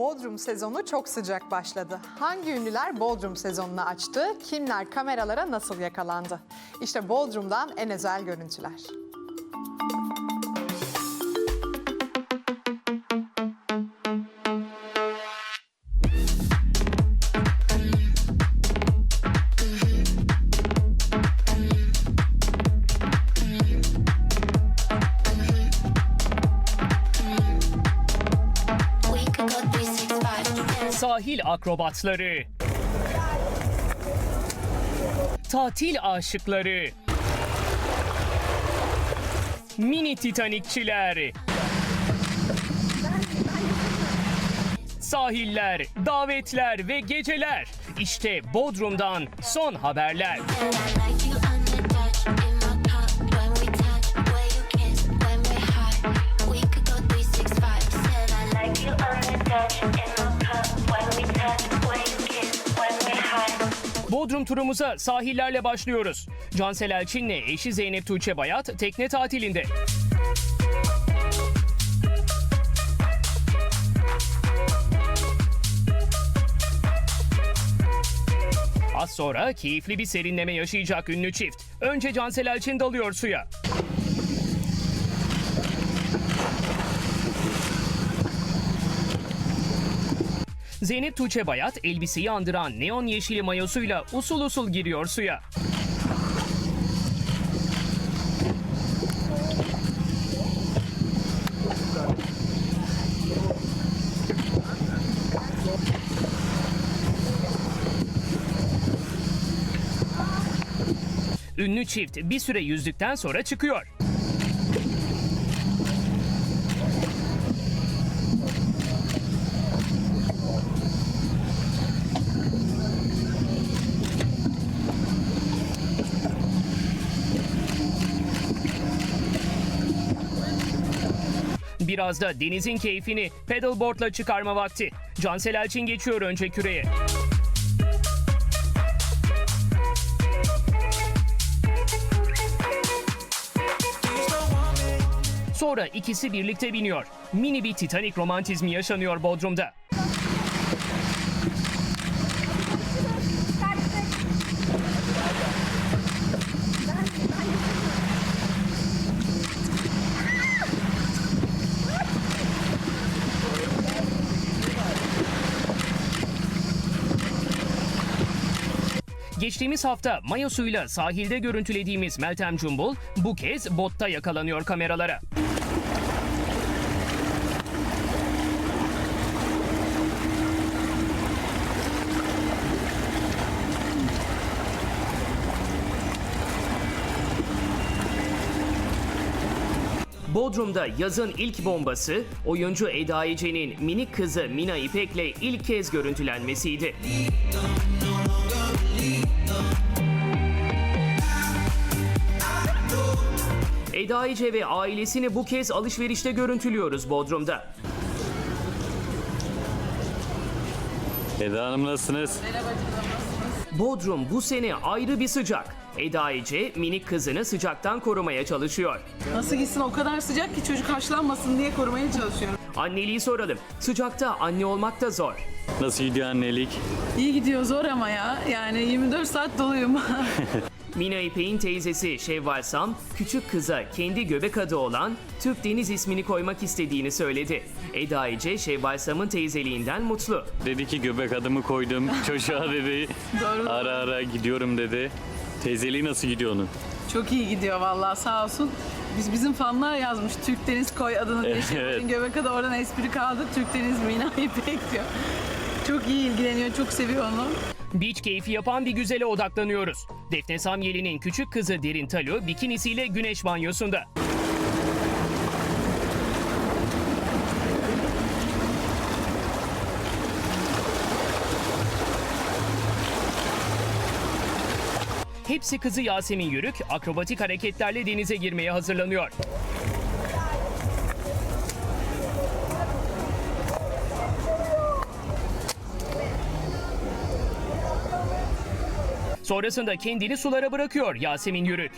Bodrum sezonu çok sıcak başladı. Hangi ünlüler Bodrum sezonunu açtı? Kimler kameralara nasıl yakalandı? İşte Bodrum'dan en özel görüntüler. 365. Sahil akrobatları. Tatil aşıkları. Mini titanikçiler. Sahiller, davetler ve geceler. İşte Bodrum'dan son haberler. Bodrum turumuza sahillerle başlıyoruz. Cansel Elçin'le eşi Zeynep Tuğçe Bayat tekne tatilinde. Az sonra keyifli bir serinleme yaşayacak ünlü çift. Önce Cansel Elçin dalıyor suya. Zeynep Tuğçe Bayat elbiseyi andıran neon yeşili mayosuyla usul usul giriyor suya. Ünlü çift bir süre yüzdükten sonra çıkıyor. Biraz da denizin keyfini pedalboardla çıkarma vakti. Cansel Elçin geçiyor önce küreye. Sonra ikisi birlikte biniyor. Mini bir Titanic romantizmi yaşanıyor Bodrum'da. Geçtiğimiz hafta mayosuyla sahilde görüntülediğimiz Meltem Cumbul bu kez botta yakalanıyor kameralara. Bodrum'da yazın ilk bombası oyuncu Eda Ece'nin minik kızı Mina İpek'le ilk kez görüntülenmesiydi. Eda Ece ve ailesini bu kez alışverişte görüntülüyoruz Bodrum'da. Eda Hanım nasılsınız? Bodrum bu sene ayrı bir sıcak. Eda Ece minik kızını sıcaktan korumaya çalışıyor. Nasıl gitsin o kadar sıcak ki çocuk haşlanmasın diye korumaya çalışıyorum. Anneliği soralım. Sıcakta anne olmak da zor. Nasıl gidiyor annelik? İyi gidiyor zor ama ya. Yani 24 saat doluyum. Mina İpek'in teyzesi Şevval Sam, küçük kıza kendi göbek adı olan Türk Deniz ismini koymak istediğini söyledi. Eda Ece, Şevval Sam'ın teyzeliğinden mutlu. Dedi ki göbek adımı koydum. Çocuğa dedi. Doğru. Ara ara gidiyorum dedi. Teyzeliği nasıl gidiyor onun? Çok iyi gidiyor vallahi sağ olsun. Biz bizim fanlar yazmış Türk Deniz koy adını Evet. Göbek adı oradan espri kaldı. Türk Deniz Mina İpek diyor. Çok iyi ilgileniyor, çok seviyor onu. Beach keyfi yapan bir güzele odaklanıyoruz. Defne Samyeli'nin küçük kızı Derin Talu bikinisiyle güneş banyosunda. Hepsi kızı Yasemin Yürük akrobatik hareketlerle denize girmeye hazırlanıyor. Sonrasında kendini sulara bırakıyor Yasemin Yürük.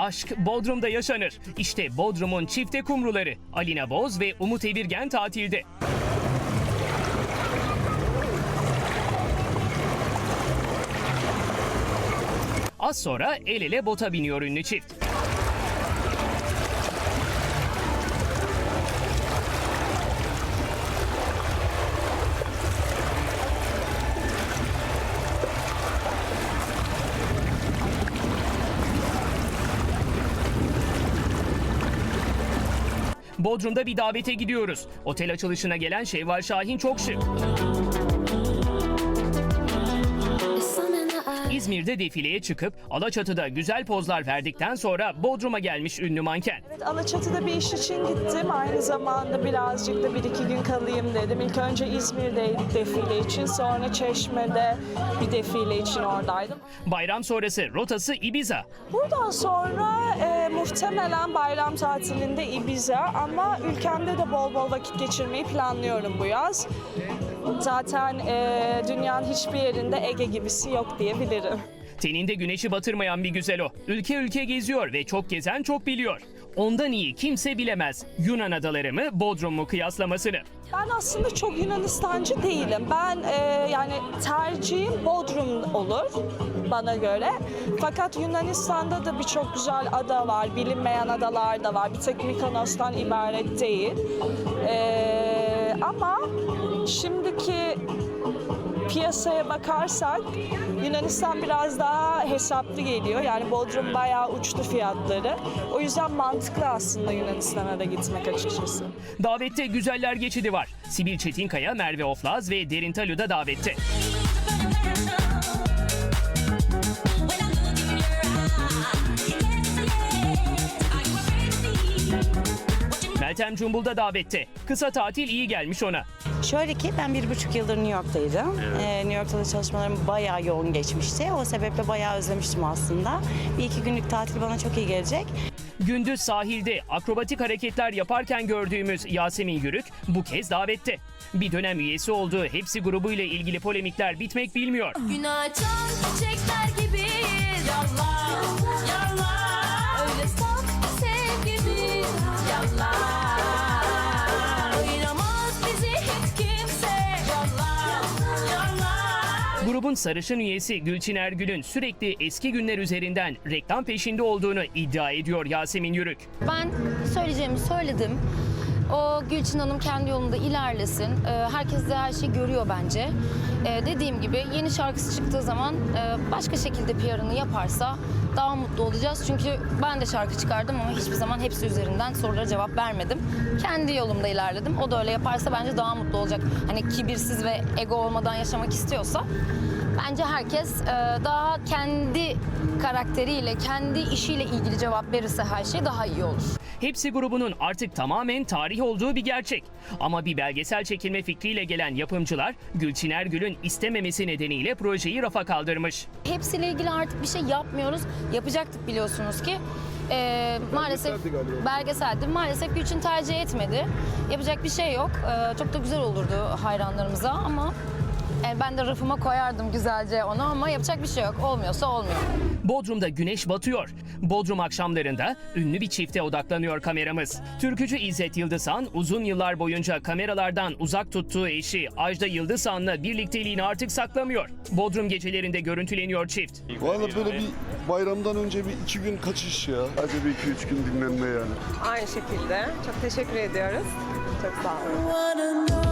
Aşk Bodrum'da yaşanır. İşte Bodrum'un çifte kumruları. Alina Boz ve Umut Evirgen tatilde. Az sonra el ele bota biniyor ünlü çift. Bodrum'da bir davete gidiyoruz. Otel açılışına gelen Şevval Şahin çok şık. İzmir'de defileye çıkıp Alaçatı'da güzel pozlar verdikten sonra Bodrum'a gelmiş ünlü manken. Evet, Alaçatı'da bir iş için gittim. Aynı zamanda birazcık da bir iki gün kalayım dedim. İlk önce İzmir'deydik defile için. Sonra Çeşme'de bir defile için oradaydım. Bayram sonrası rotası Ibiza. Buradan sonra e, muhtemelen bayram tatilinde Ibiza ama ülkemde de bol bol vakit geçirmeyi planlıyorum bu yaz. Zaten e, dünyanın hiçbir yerinde Ege gibisi yok diyebilirim. Teninde güneşi batırmayan bir güzel o. Ülke ülke geziyor ve çok gezen çok biliyor. Ondan iyi kimse bilemez Yunan adaları mı Bodrum mu kıyaslamasını. Ben aslında çok Yunanistancı değilim. Ben e, yani tercihim Bodrum olur bana göre. Fakat Yunanistan'da da birçok güzel ada var, bilinmeyen adalar da var. Bir tek Mykonos'tan ibaret değil. E, ama şimdiki piyasaya bakarsak Yunanistan biraz daha hesaplı geliyor. Yani Bodrum bayağı uçtu fiyatları. O yüzden mantıklı aslında Yunanistan'a da gitmek açıkçası. Davette güzeller geçidi var. Sibil Çetinkaya, Merve Oflaz ve Derin Talu da davette. Meltem Cumbul da davette. Kısa tatil iyi gelmiş ona. Şöyle ki ben bir buçuk yıldır New York'taydım. Ee, New York'ta da çalışmalarım bayağı yoğun geçmişti. O sebeple bayağı özlemiştim aslında. Bir iki günlük tatil bana çok iyi gelecek. Gündüz sahilde akrobatik hareketler yaparken gördüğümüz Yasemin Yürük bu kez davette. Bir dönem üyesi olduğu Hepsi grubuyla ilgili polemikler bitmek bilmiyor. Gün açan çiçekler gibiyiz Yallah, yallah Grubun sarışın üyesi Gülçin Ergül'ün sürekli eski günler üzerinden reklam peşinde olduğunu iddia ediyor Yasemin Yürük. Ben söyleyeceğimi söyledim. O Gülçin Hanım kendi yolunda ilerlesin. Ee, herkes de her şeyi görüyor bence. Ee, dediğim gibi yeni şarkısı çıktığı zaman e, başka şekilde PR'ını yaparsa daha mutlu olacağız. Çünkü ben de şarkı çıkardım ama hiçbir zaman hepsi üzerinden sorulara cevap vermedim. Kendi yolumda ilerledim. O da öyle yaparsa bence daha mutlu olacak. Hani kibirsiz ve ego olmadan yaşamak istiyorsa Bence herkes e, daha kendi karakteriyle, kendi işiyle ilgili cevap verirse her şey daha iyi olur. Hepsi grubunun artık tamamen tarih olduğu bir gerçek. Ama bir belgesel çekilme fikriyle gelen yapımcılar Gülçin Ergül'ün istememesi nedeniyle projeyi rafa kaldırmış. Hepsiyle ilgili artık bir şey yapmıyoruz. Yapacaktık biliyorsunuz ki. E, maalesef belgeseldi. Maalesef Gülçin tercih etmedi. Yapacak bir şey yok. E, çok da güzel olurdu hayranlarımıza ama e, ben de rafıma koyardım güzelce onu ama yapacak bir şey yok. Olmuyorsa olmuyor. Bodrum'da güneş batıyor. Bodrum akşamlarında ünlü bir çifte odaklanıyor kameramız. Türkücü İzzet Yıldızhan uzun yıllar boyunca kameralardan uzak tuttuğu eşi Ajda Yıldızhan'la birlikteliğini artık saklamıyor. Bodrum gecelerinde görüntüleniyor çift. Valla böyle bir bayramdan önce bir iki gün kaçış ya. Hadi bir iki üç gün dinlenme yani. Aynı şekilde. Çok teşekkür ediyoruz. Çok sağ olun.